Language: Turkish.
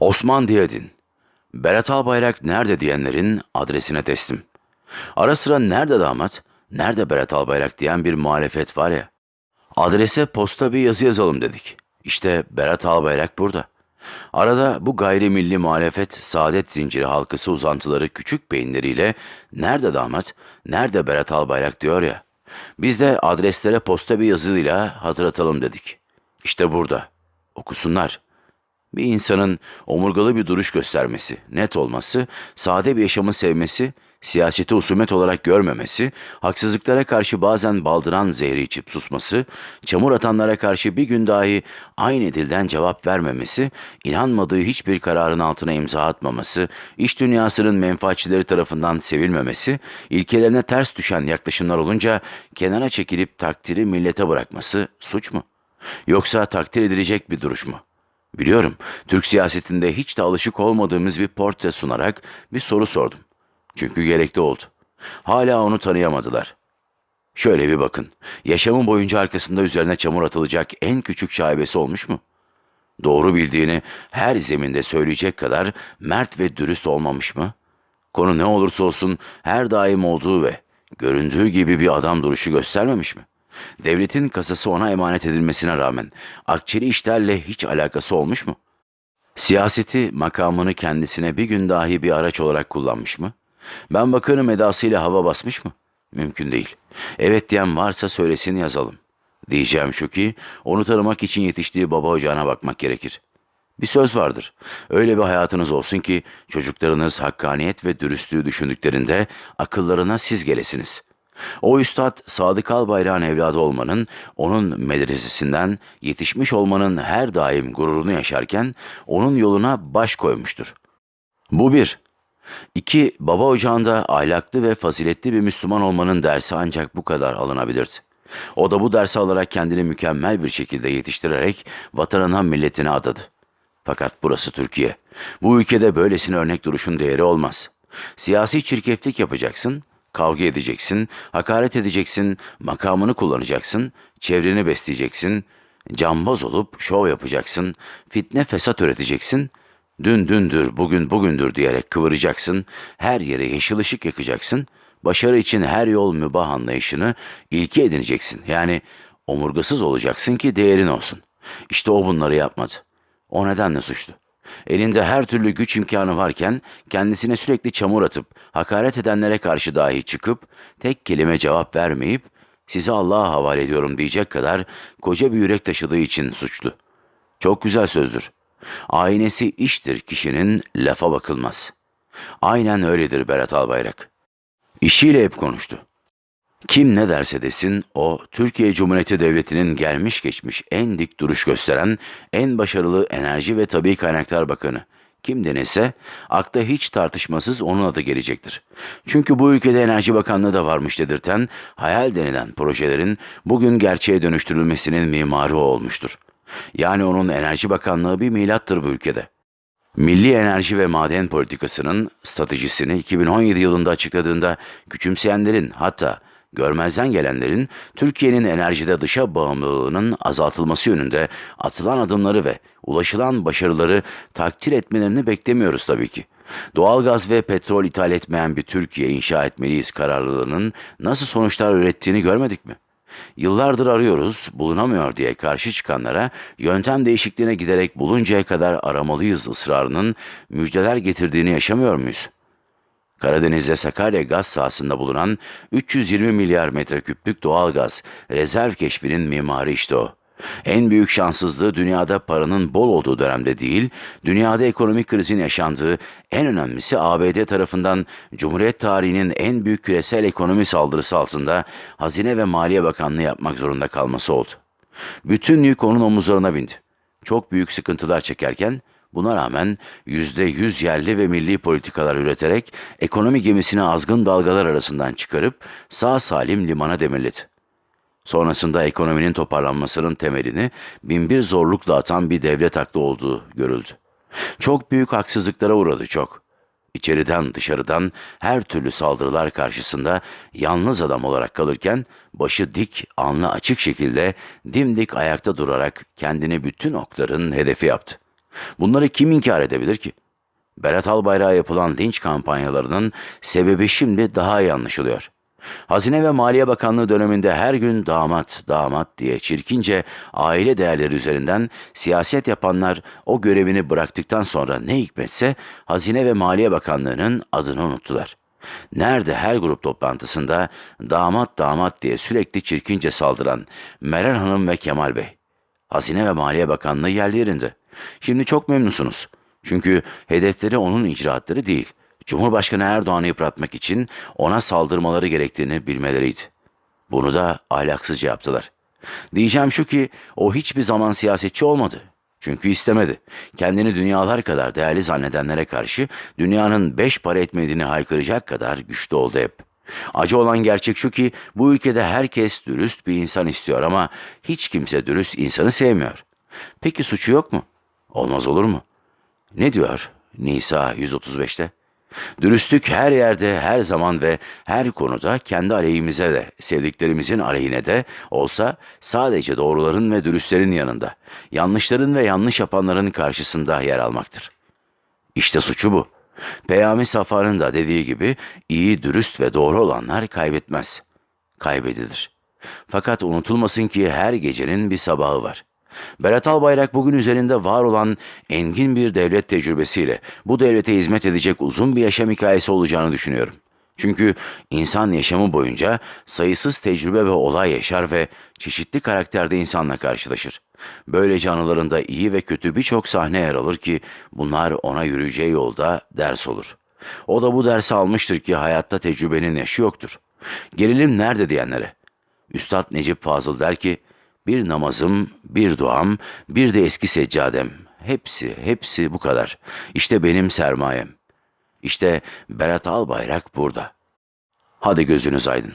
Osman Diyadin. Berat Albayrak nerede diyenlerin adresine teslim. Ara sıra nerede damat, nerede Berat Albayrak diyen bir muhalefet var ya. Adrese posta bir yazı yazalım dedik. İşte Berat Albayrak burada. Arada bu gayrimilli muhalefet saadet zinciri halkası uzantıları küçük beyinleriyle nerede damat, nerede Berat Albayrak diyor ya. Biz de adreslere posta bir yazıyla hatırlatalım dedik. İşte burada. Okusunlar. Bir insanın omurgalı bir duruş göstermesi, net olması, sade bir yaşamı sevmesi, siyaseti husumet olarak görmemesi, haksızlıklara karşı bazen baldıran zehri içip susması, çamur atanlara karşı bir gün dahi aynı dilden cevap vermemesi, inanmadığı hiçbir kararın altına imza atmaması, iş dünyasının menfaatçileri tarafından sevilmemesi, ilkelerine ters düşen yaklaşımlar olunca kenara çekilip takdiri millete bırakması suç mu? Yoksa takdir edilecek bir duruş mu? Biliyorum, Türk siyasetinde hiç de alışık olmadığımız bir portre sunarak bir soru sordum. Çünkü gerekli oldu. Hala onu tanıyamadılar. Şöyle bir bakın, yaşamın boyunca arkasında üzerine çamur atılacak en küçük şaibesi olmuş mu? Doğru bildiğini her zeminde söyleyecek kadar mert ve dürüst olmamış mı? Konu ne olursa olsun her daim olduğu ve göründüğü gibi bir adam duruşu göstermemiş mi? Devletin kasası ona emanet edilmesine rağmen akçeli işlerle hiç alakası olmuş mu? Siyaseti makamını kendisine bir gün dahi bir araç olarak kullanmış mı? Ben bakanım edasıyla hava basmış mı? Mümkün değil. Evet diyen varsa söylesin yazalım. Diyeceğim şu ki onu tanımak için yetiştiği baba ocağına bakmak gerekir. Bir söz vardır. Öyle bir hayatınız olsun ki çocuklarınız hakkaniyet ve dürüstlüğü düşündüklerinde akıllarına siz gelesiniz. O üstad Sadık Albayrak'ın evladı olmanın, onun medresesinden yetişmiş olmanın her daim gururunu yaşarken onun yoluna baş koymuştur. Bu bir. İki, baba ocağında ahlaklı ve faziletli bir Müslüman olmanın dersi ancak bu kadar alınabilirdi. O da bu dersi alarak kendini mükemmel bir şekilde yetiştirerek vatanına milletine adadı. Fakat burası Türkiye. Bu ülkede böylesine örnek duruşun değeri olmaz. Siyasi çirkeflik yapacaksın, kavga edeceksin, hakaret edeceksin, makamını kullanacaksın, çevreni besleyeceksin, cambaz olup şov yapacaksın, fitne fesat üreteceksin, dün dündür, bugün bugündür diyerek kıvıracaksın, her yere yeşil ışık yakacaksın, başarı için her yol mübah anlayışını ilke edineceksin. Yani omurgasız olacaksın ki değerin olsun. İşte o bunları yapmadı. O nedenle suçlu. Elinde her türlü güç imkanı varken kendisine sürekli çamur atıp hakaret edenlere karşı dahi çıkıp tek kelime cevap vermeyip sizi Allah'a havale ediyorum diyecek kadar koca bir yürek taşıdığı için suçlu. Çok güzel sözdür. Aynesi iştir kişinin lafa bakılmaz. Aynen öyledir Berat Albayrak. İşiyle hep konuştu. Kim ne derse desin o Türkiye Cumhuriyeti Devleti'nin gelmiş geçmiş en dik duruş gösteren en başarılı Enerji ve Tabi Kaynaklar Bakanı. Kim denese akla hiç tartışmasız onun adı gelecektir. Çünkü bu ülkede Enerji Bakanlığı da varmış dedirten hayal denilen projelerin bugün gerçeğe dönüştürülmesinin mimarı olmuştur. Yani onun Enerji Bakanlığı bir milattır bu ülkede. Milli Enerji ve Maden Politikası'nın stratejisini 2017 yılında açıkladığında küçümseyenlerin hatta görmezden gelenlerin Türkiye'nin enerjide dışa bağımlılığının azaltılması yönünde atılan adımları ve ulaşılan başarıları takdir etmelerini beklemiyoruz tabii ki. Doğalgaz ve petrol ithal etmeyen bir Türkiye inşa etmeliyiz kararlılığının nasıl sonuçlar ürettiğini görmedik mi? Yıllardır arıyoruz, bulunamıyor diye karşı çıkanlara yöntem değişikliğine giderek buluncaya kadar aramalıyız ısrarının müjdeler getirdiğini yaşamıyor muyuz? Karadeniz'de Sakarya gaz sahasında bulunan 320 milyar metreküplük doğal gaz rezerv keşfinin mimarı işte o. En büyük şanssızlığı dünyada paranın bol olduğu dönemde değil, dünyada ekonomik krizin yaşandığı, en önemlisi ABD tarafından Cumhuriyet tarihinin en büyük küresel ekonomi saldırısı altında Hazine ve Maliye Bakanlığı yapmak zorunda kalması oldu. Bütün yük onun omuzlarına bindi. Çok büyük sıkıntılar çekerken Buna rağmen yüzde yüz yerli ve milli politikalar üreterek ekonomi gemisini azgın dalgalar arasından çıkarıp sağ salim limana demirledi. Sonrasında ekonominin toparlanmasının temelini binbir zorlukla atan bir devlet aklı olduğu görüldü. Çok büyük haksızlıklara uğradı çok. İçeriden dışarıdan her türlü saldırılar karşısında yalnız adam olarak kalırken başı dik, alnı açık şekilde dimdik ayakta durarak kendini bütün okların hedefi yaptı. Bunları kim inkar edebilir ki? Berat Albayrak'a yapılan linç kampanyalarının sebebi şimdi daha iyi anlaşılıyor. Hazine ve Maliye Bakanlığı döneminde her gün damat, damat diye çirkince aile değerleri üzerinden siyaset yapanlar o görevini bıraktıktan sonra ne hikmetse Hazine ve Maliye Bakanlığı'nın adını unuttular. Nerede her grup toplantısında damat damat diye sürekli çirkince saldıran Meral Hanım ve Kemal Bey. Hazine ve Maliye Bakanlığı yerli yerinde. Şimdi çok memnunsunuz. Çünkü hedefleri onun icraatları değil. Cumhurbaşkanı Erdoğan'ı yıpratmak için ona saldırmaları gerektiğini bilmeleriydi. Bunu da ahlaksızca yaptılar. Diyeceğim şu ki o hiçbir zaman siyasetçi olmadı. Çünkü istemedi. Kendini dünyalar kadar değerli zannedenlere karşı dünyanın beş para etmediğini haykıracak kadar güçlü oldu hep. Acı olan gerçek şu ki bu ülkede herkes dürüst bir insan istiyor ama hiç kimse dürüst insanı sevmiyor. Peki suçu yok mu? Olmaz olur mu? Ne diyor Nisa 135'te? Dürüstlük her yerde, her zaman ve her konuda kendi aleyhimize de, sevdiklerimizin aleyhine de olsa sadece doğruların ve dürüstlerin yanında, yanlışların ve yanlış yapanların karşısında yer almaktır. İşte suçu bu. Peyami Safa'nın da dediği gibi iyi, dürüst ve doğru olanlar kaybetmez. Kaybedilir. Fakat unutulmasın ki her gecenin bir sabahı var. Berat Albayrak bugün üzerinde var olan engin bir devlet tecrübesiyle bu devlete hizmet edecek uzun bir yaşam hikayesi olacağını düşünüyorum. Çünkü insan yaşamı boyunca sayısız tecrübe ve olay yaşar ve çeşitli karakterde insanla karşılaşır. Böylece anılarında iyi ve kötü birçok sahne yer alır ki bunlar ona yürüyeceği yolda ders olur. O da bu dersi almıştır ki hayatta tecrübenin yaşı yoktur. Gerilim nerede diyenlere. Üstad Necip Fazıl der ki, bir namazım, bir duam, bir de eski seccadem. Hepsi, hepsi bu kadar. İşte benim sermayem. İşte Berat Albayrak burada. Hadi gözünüz aydın.